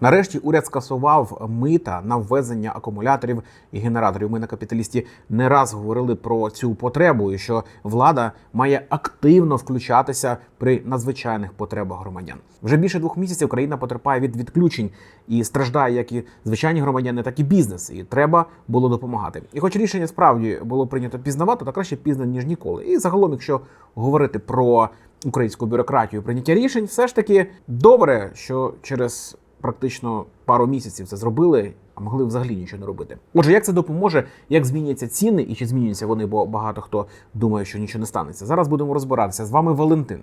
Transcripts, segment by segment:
Нарешті уряд скасував мита на ввезення акумуляторів і генераторів. Ми на капіталісті не раз говорили про цю потребу, і що влада має активно включатися при надзвичайних потребах громадян. Вже більше двох місяців країна потерпає від відключень і страждає як і звичайні громадяни, так і бізнес. І треба було допомагати. І, хоч рішення справді було прийнято пізнавато, то краще пізно ніж ніколи. І загалом, якщо говорити про українську бюрократію прийняття рішень, все ж таки добре, що через практично пару місяців це зробили, а могли взагалі нічого не робити. Отже, як це допоможе, як зміняться ціни і чи зміняться вони, бо багато хто думає, що нічого не станеться. Зараз будемо розбиратися. З вами Валентин.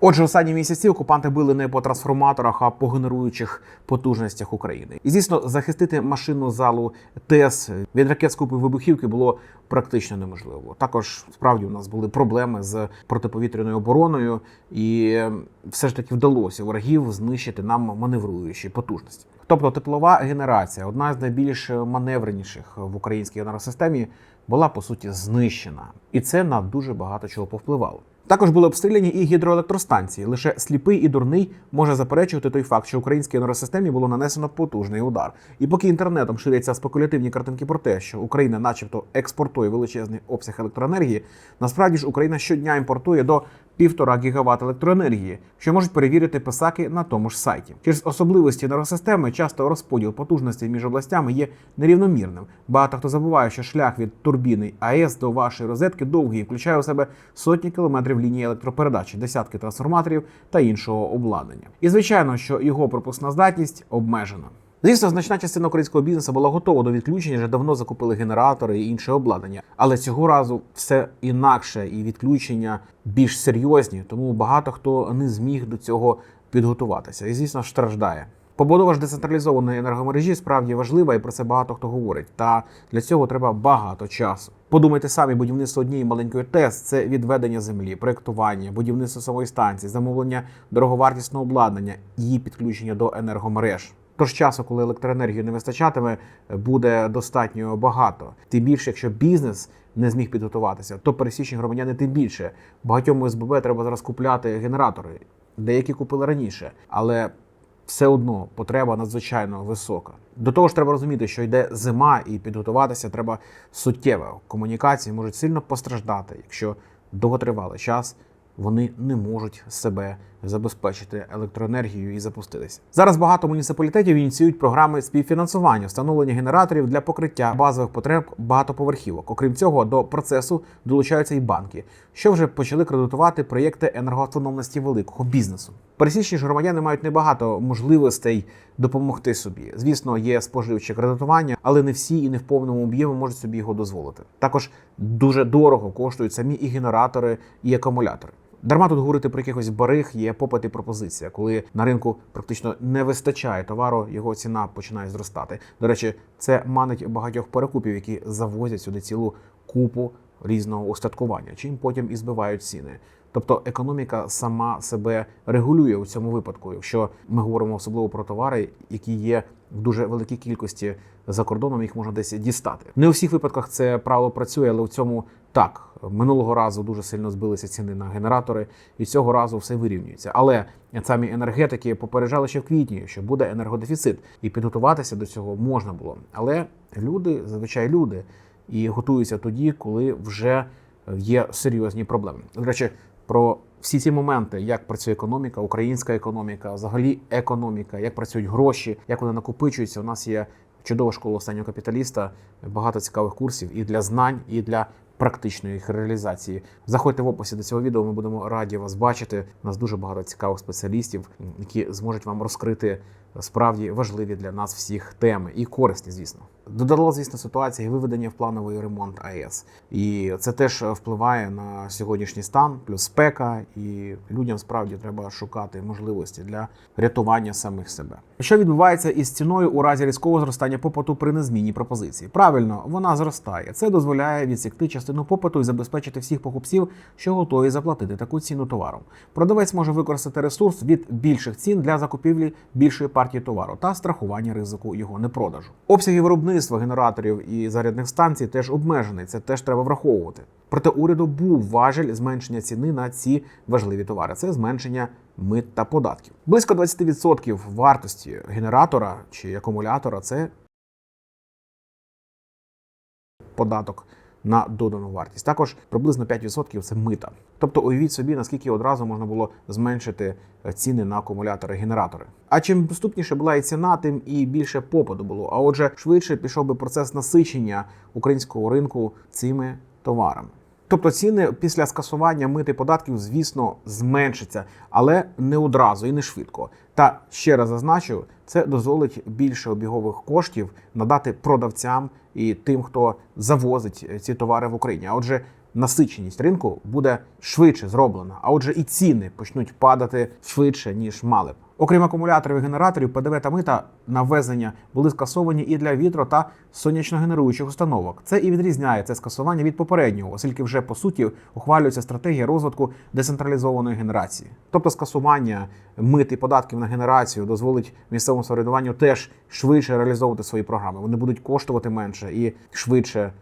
Отже, останні місяці окупанти били не по трансформаторах, а по генеруючих потужностях України. І звісно, захистити машину залу ТЕС від ракет з вибухівки було практично неможливо. Також справді у нас були проблеми з протиповітряною обороною, і все ж таки вдалося ворогів знищити нам маневруючі потужності. Тобто теплова генерація, одна з найбільш маневреніших в українській енергосистемі, була по суті знищена, і це на дуже багато чого повпливало. Також були обстріляні і гідроелектростанції. Лише сліпий і дурний може заперечувати той факт, що українській енергосистемі було нанесено потужний удар. І поки інтернетом ширяться спекулятивні картинки про те, що Україна, начебто, експортує величезний обсяг електроенергії, насправді ж Україна щодня імпортує до півтора гігават електроенергії, що можуть перевірити писаки на тому ж сайті. Через особливості енергосистеми часто розподіл потужностей між областями є нерівномірним. Багато хто забуває, що шлях від турбіни АЕС до вашої розетки довгий включає у себе сотні кілометрів лінії електропередачі, десятки трансформаторів та іншого обладнання. І звичайно, що його пропускна здатність обмежена. Звісно, значна частина українського бізнесу була готова до відключення, вже давно закупили генератори і інше обладнання. Але цього разу все інакше, і відключення більш серйозні, тому багато хто не зміг до цього підготуватися. І звісно, страждає. Побудова ж децентралізованої енергомережі справді важлива, і про це багато хто говорить. Та для цього треба багато часу. Подумайте самі, будівництво однієї маленької ТЕС – це відведення землі, проектування, будівництво самої станції, замовлення дороговартісного обладнання, її підключення до енергомереж. Тож часу, коли електроенергії не вистачатиме, буде достатньо багато. Тим більше, якщо бізнес не зміг підготуватися, то пересічні громадяни тим більше. Багатьом ОСББ треба зараз купляти генератори. Деякі купили раніше, але все одно потреба надзвичайно висока. До того ж, треба розуміти, що йде зима, і підготуватися треба суттєво. Комунікації можуть сильно постраждати, якщо довготривалий час вони не можуть себе забезпечити електроенергією і запуститися. Зараз багато муніципалітетів ініціюють програми співфінансування, встановлення генераторів для покриття базових потреб багатоповерхівок. Окрім цього, до процесу долучаються і банки, що вже почали кредитувати проєкти енергоавтономності великого бізнесу. Пересічні ж громадяни мають небагато можливостей допомогти собі. Звісно, є споживче кредитування, але не всі і не в повному об'ємі можуть собі його дозволити. Також дуже дорого коштують самі і генератори, і акумулятори. Дарма тут говорити про якихось бариг, є попит і пропозиція. Коли на ринку практично не вистачає товару, його ціна починає зростати. До речі, це манить багатьох перекупів, які завозять сюди цілу купу різного устаткування, чим потім і збивають ціни. Тобто економіка сама себе регулює у цьому випадку, якщо ми говоримо особливо про товари, які є в дуже великій кількості за кордоном, їх можна десь дістати. Не у всіх випадках це правило працює, але у цьому так минулого разу дуже сильно збилися ціни на генератори, і цього разу все вирівнюється. Але самі енергетики попереджали ще в квітні, що буде енергодефіцит, і підготуватися до цього можна було. Але люди, зазвичай люди, і готуються тоді, коли вже є серйозні проблеми. До речі, про всі ці моменти, як працює економіка, українська економіка, взагалі економіка, як працюють гроші, як вони накопичуються. У нас є чудова школа останнього капіталіста, багато цікавих курсів і для знань, і для практичної їх реалізації. Заходьте в описі до цього відео. Ми будемо раді вас бачити. У нас дуже багато цікавих спеціалістів, які зможуть вам розкрити справді важливі для нас всіх теми і корисні, звісно. Додала, звісно, ситуація виведення в плановий ремонт АЕС, і це теж впливає на сьогоднішній стан, плюс спека, і людям справді треба шукати можливості для рятування самих себе. Що відбувається із ціною у разі різкого зростання попиту при незмінній пропозиції? Правильно, вона зростає. Це дозволяє відсікти частину частину попиту і забезпечити всіх покупців, що готові заплатити таку ціну товару. Продавець може використати ресурс від більших цін для закупівлі більшої партії товару та страхування ризику його непродажу. Обсяги виробництва генераторів і зарядних станцій теж обмежений. Це теж треба враховувати. Проте уряду був важель зменшення ціни на ці важливі товари. Це зменшення мит та податків. Близько 20% вартості генератора чи акумулятора це податок на додану вартість. Також приблизно 5% це мита. Тобто уявіть собі, наскільки одразу можна було зменшити е, ціни на акумулятори генератори. А чим доступніше була і ціна, тим і більше попиту було. А отже, швидше пішов би процес насичення українського ринку цими товарами. Тобто ціни після скасування мити податків, звісно, зменшаться, але не одразу і не швидко. Та ще раз зазначу, це дозволить більше обігових коштів надати продавцям і тим, хто завозить ці товари в Україні. А отже, насиченість ринку буде швидше зроблена. А отже, і ціни почнуть падати швидше ніж мали б. Окрім акумуляторів і генераторів, ПДВ та мита на ввезення були скасовані і для вітро та сонячно-генеруючих установок. Це і відрізняє це скасування від попереднього, оскільки вже по суті ухвалюється стратегія розвитку децентралізованої генерації. Тобто скасування мит і податків на генерацію дозволить місцевому самоврядуванню теж швидше реалізовувати свої програми. Вони будуть коштувати менше і швидше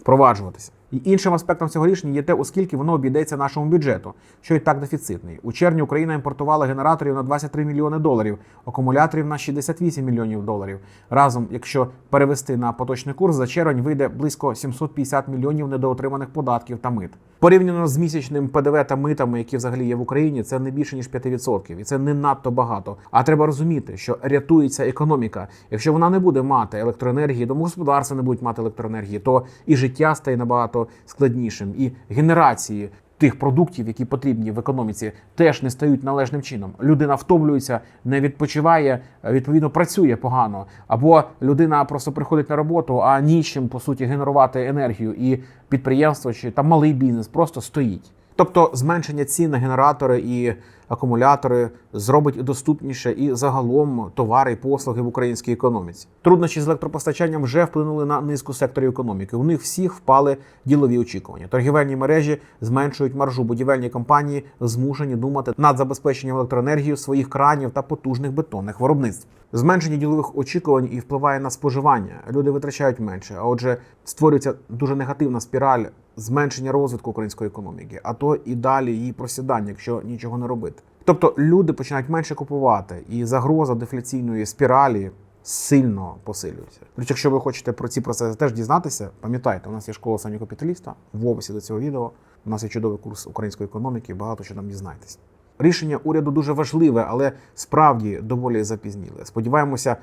впроваджуватися. І іншим аспектом цього рішення є те, оскільки воно обійдеться нашому бюджету, що і так дефіцитний. У червні Україна імпортувала генераторів на 23 мільйони доларів, акумуляторів на 68 мільйонів доларів. Разом, якщо перевести на поточний курс, за червень вийде близько 750 мільйонів недоотриманих податків та мит. Порівняно з місячним ПДВ та митами, які взагалі є в Україні, це не більше ніж 5%. і це не надто багато. А треба розуміти, що рятується економіка. Якщо вона не буде мати електроенергії, домогосподарства не будуть мати електроенергії, то і життя стає набагато складнішим, і генерації. Тих продуктів, які потрібні в економіці, теж не стають належним чином. Людина втомлюється, не відпочиває, відповідно працює погано. Або людина просто приходить на роботу, а нічим по суті генерувати енергію, і підприємство чи там малий бізнес просто стоїть. Тобто зменшення цін на генератори і акумулятори зробить доступніше і загалом товари і послуги в українській економіці. Труднощі з електропостачанням вже вплинули на низку секторів економіки. У них всіх впали ділові очікування. Торгівельні мережі зменшують маржу. Будівельні компанії змушені думати над забезпеченням електроенергії своїх кранів та потужних бетонних виробництв. Зменшення ділових очікувань і впливає на споживання. Люди витрачають менше, а отже, створюється дуже негативна спіраль зменшення розвитку української економіки, а то і далі її просідання, якщо нічого не робити. Тобто люди починають менше купувати, і загроза дефляційної спіралі сильно посилюється. Речі, якщо ви хочете про ці процеси теж дізнатися, пам'ятайте, у нас є школа самі капіталіста в описі до цього відео. У нас є чудовий курс української економіки, багато що там дізнаєтесь. Рішення уряду дуже важливе, але справді доволі запізніле. Сподіваємося,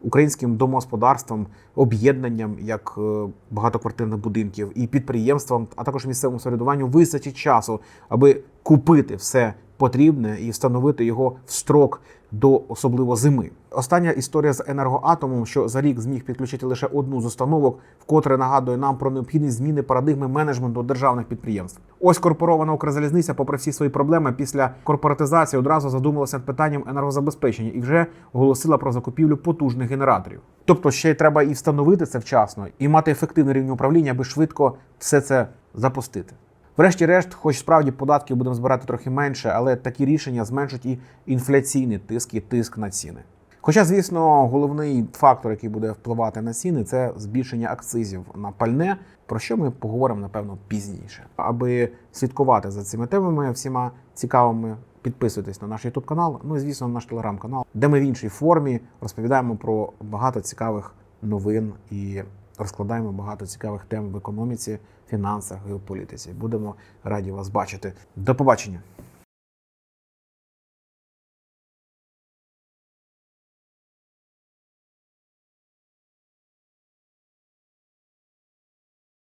українським домогосподарствам, об'єднанням як е, багатоквартирних будинків і підприємствам, а також місцевому самоврядуванню вистачить часу, аби купити все потрібне і встановити його в строк до особливо зими. Остання історія з енергоатомом, що за рік зміг підключити лише одну з установок, вкотре нагадує нам про необхідність зміни парадигми менеджменту державних підприємств. Ось корпорована Укрзалізниця, попри всі свої проблеми, після корпоратизації одразу задумалася над питанням енергозабезпечення і вже оголосила про закупівлю потужних генераторів. Тобто ще й треба і встановити це вчасно, і мати ефективний рівень управління, аби швидко все це запустити. Врешті-решт, хоч справді податків будемо збирати трохи менше, але такі рішення зменшать і інфляційний тиск і тиск на ціни. Хоча, звісно, головний фактор, який буде впливати на ціни, це збільшення акцизів на пальне, про що ми поговоримо напевно пізніше. Аби слідкувати за цими темами всіма цікавими, підписуйтесь на наш YouTube канал, ну і звісно, на наш телеграм-канал, де ми в іншій формі розповідаємо про багато цікавих новин і розкладаємо багато цікавих тем в економіці, фінансах, геополітиці. Будемо раді вас бачити. До побачення.